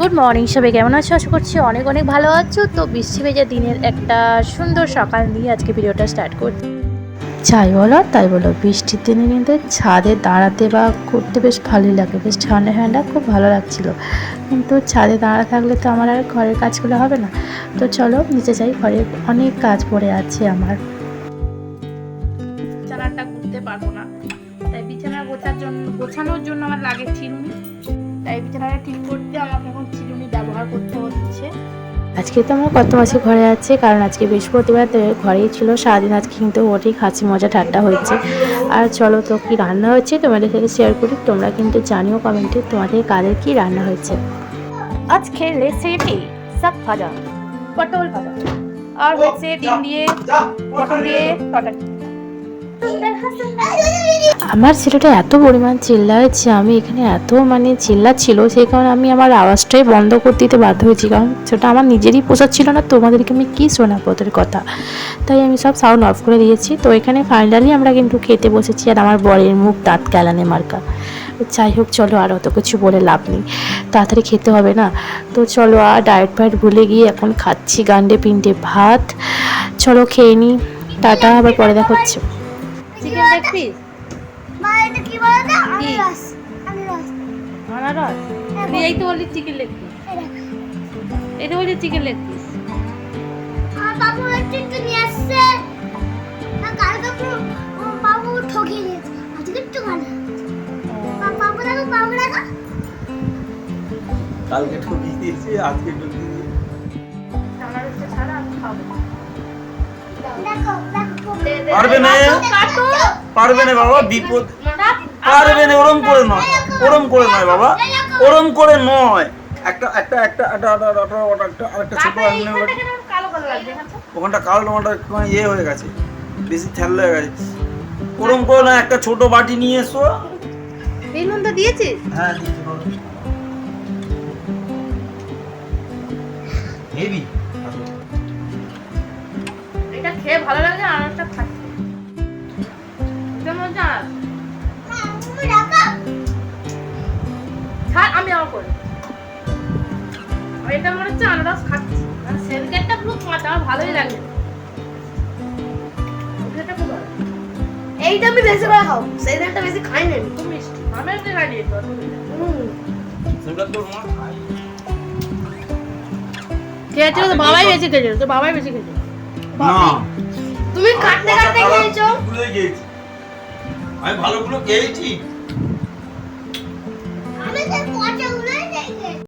Good morning. সবাই কেমন আছো? আশা করছি অনেক অনেক ভালো আছো। তো বৃষ্টি ভেজা দিনের একটা সুন্দর সকাল নিয়ে আজকে ভিডিওটা স্টার্ট করছি। যাই বলো, তাই বলো, বৃষ্টির দিনে কিন্তু ছাদে দাঁড়াতে বা করতে বেশ ভালোই লাগে। বেশ ঠান্ডা ঠান্ডা, খুব ভালো লাগছিল। কিন্তু ছাদে দাঁড়া থাকলে তো আমার আর ঘরের কাজগুলো হবে না। তো চলো, নিচে যাই, ঘরে অনেক কাজ পড়ে আছে আমার। বিছানাটা করতে পারব না। তাই বিছানা গোছার জন্য, গোছানোর জন্য আমার লাগে চিরুনি। বিছানাটা ঠিক করতে আমাকে এখন চিরুনি ব্যবহার করতে হচ্ছে। আজকে তো আমরা কত মাসে ঘরে আছি কারণ আজকে বৃহস্পতিবার তো ঘরেই ছিল সারাদিন আজকে কিন্তু ওটাই হাসি মজা ঠাট্টা হয়েছে। আর চলো তো কি রান্না হয়েছে তোমাদের সাথে শেয়ার করি তোমরা কিন্তু জানিও কমেন্টে তোমাদের কাদের কি রান্না হয়েছে। আজকে রেসিপি শাক ভাজা পটল ভাজা আর হচ্ছে ডিম দিয়ে পটল দিয়ে তরকারি। আমার ছেলেটা এত পরিমাণ চিল্লায় যে আমি এখানে এত মানে চিল্লাচ্ছিল, সেই কারণে আমি আমার আওয়াজটাই বন্ধ করতে দিতে বাধ্য হয়েছি। কারণ সেটা আমার নিজেরই পোষাচ্ছিল না তোমাদেরকে আমি কী শোনাবো ওদের কথা? তাই আমি সব সাউন্ড অফ করে দিয়েছি। তো এখানে ফাইনালি আমরা কিন্তু খেতে বসেছি আর আমার বরের মুখ দাঁত কেলানে মার্কা। যাই হোক, চলো আর অত কিছু বলে লাভ নেই। তাড়াতাড়ি খেতে হবে না। তো চলো আর ডায়েট ফায়েট ভুলে গিয়ে এখন খাচ্ছি গান্ডে পিন্ডে ভাত। চলো খেয়ে নিই টাটা, আবার পরে দেখা হচ্ছে। চিকেন লেগ পিস মা এটা কি বলে না? আনারস আনারস। আনারস? তুই এই তো বললি চিকেন লেগ পিস এই তো বললি চিকেন লেগ পিস আর বাবু একটু একটু নিয়ে আসছে। আর কালকে বাবু ঠকিয়ে দিয়েছে। আজকে একটু ভালো বাবু দেখো বাবু দেখো। কালকে ঠকিয়ে দিয়েছি আজকে ঠকিয়ে দিয়েছি। আনারসটা ছাড়া আমি খাব। দেখো দেখো। পারবে না? পারবে না বাবা বিপদ। পারবে না ওরম করে নয়। ওরম করে নয় বাবা। ওরম করে নয়। একটা একটা একটা একটা একটা একটা ছোট ওখানটা কালো টমাটা ইয়ে হয়ে গেছে। বেশি ঠেল হয়ে গেছে। ওরম করে নয় একটা ছোট বাটি নিয়ে এসো। বেলুনটা দিয়েছিস? হ্যাঁ দিয়েছি হেভি। এটা খেয়ে ভালো লাগে আনারসটা খাচ্ছি। কেমন হচ্ছে? আনারস ছাড় আমি আমার করে আমি এটা মনে হচ্ছে আনারস খাচ্ছি। মানে সেলকেটটা পুরো কাঁচা আমার ভালোই লাগে। খুব এইটা আমি বেশি করে খাও সেই দিনটা বেশি খাই না আমি। খুব মিষ্টি। আমি একটা খাই দিয়েছি সেটা তোর মা খেয়েছিল তো বাবাই বেশি খেয়েছিল তো বাবাই বেশি খেয়েছিল না। তুমি কাটতে কাটতে খেয়েছো? ভুলে গেছি। আমি ভালোগুলো খেয়েছি।